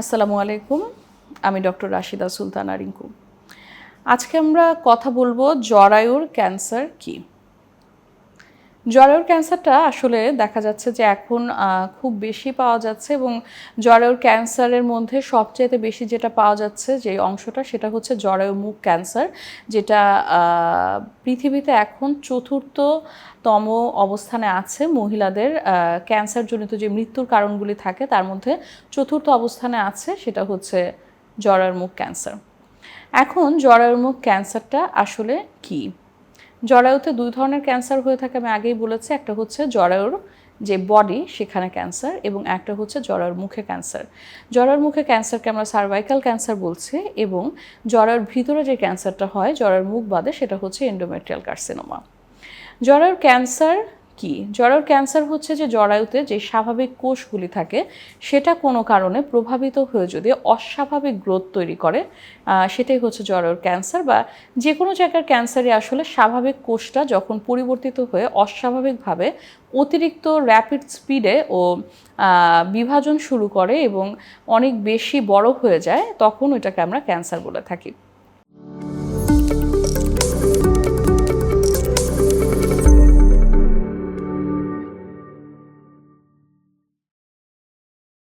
আসসালামু আলাইকুম আমি ডক্টর রাশিদা সুলতানা রিঙ্কু। আজকে আমরা কথা বলব জরায়ুর ক্যান্সার কি? জরায়ুর ক্যান্সারটা আসলে দেখা যাচ্ছে যে এখন খুব বেশি পাওয়া যাচ্ছে এবং জরায়ুর ক্যান্সারের মধ্যে সবচেয়ে বেশি যেটা পাওয়া যাচ্ছে যে অংশটা সেটা হচ্ছে জরায়ু মুখ ক্যান্সার, যেটা পৃথিবীতে এখন চতুর্থতম অবস্থানে আছে মহিলাদের ক্যান্সারজনিত যে মৃত্যুর কারণগুলি থাকে তার মধ্যে চতুর্থ অবস্থানে আছে সেটা হচ্ছে জরায়ুর মুখ ক্যান্সার। এখন জরায়ুর মুখ ক্যান্সারটা আসলে কী? জরায়ুতে দুই ধরনের ক্যান্সার হয়ে থাকে, আমি আগেই বলেছি। একটা হচ্ছে জরায়ুর যে বডি, সেখানে ক্যান্সার, এবং একটা হচ্ছে জরার মুখে ক্যান্সার। জরার মুখে ক্যান্সারকে আমরা সার্ভাইকাল ক্যান্সার বলছি, এবং জরার ভিতরে যে ক্যান্সারটা হয় জরার মুখ বাদে, সেটা হচ্ছে এন্ডোমেট্রিয়াল কার্সিনোমা জরার ক্যান্সার কি? জরায়ুর ক্যান্সার হচ্ছে যে জরায়ুতে যে স্বাভাবিক কোষগুলি থাকে, সেটা কোনো কারণে প্রভাবিত হয়ে যদি অস্বাভাবিক গ্রোথ তৈরি করে সেটাই হচ্ছে জরায়ুর ক্যান্সার বা যে কোনো জায়গার ক্যান্সারই আসলে স্বাভাবিক কোষটা যখন পরিবর্তিত হয়ে অস্বাভাবিকভাবে অতিরিক্ত র্যাপিড স্পিডে ও বিভাজন শুরু করে এবং অনেক বেশি বড় হয়ে যায়, তখন ওইটাকে আমরা ক্যান্সার বলে থাকি।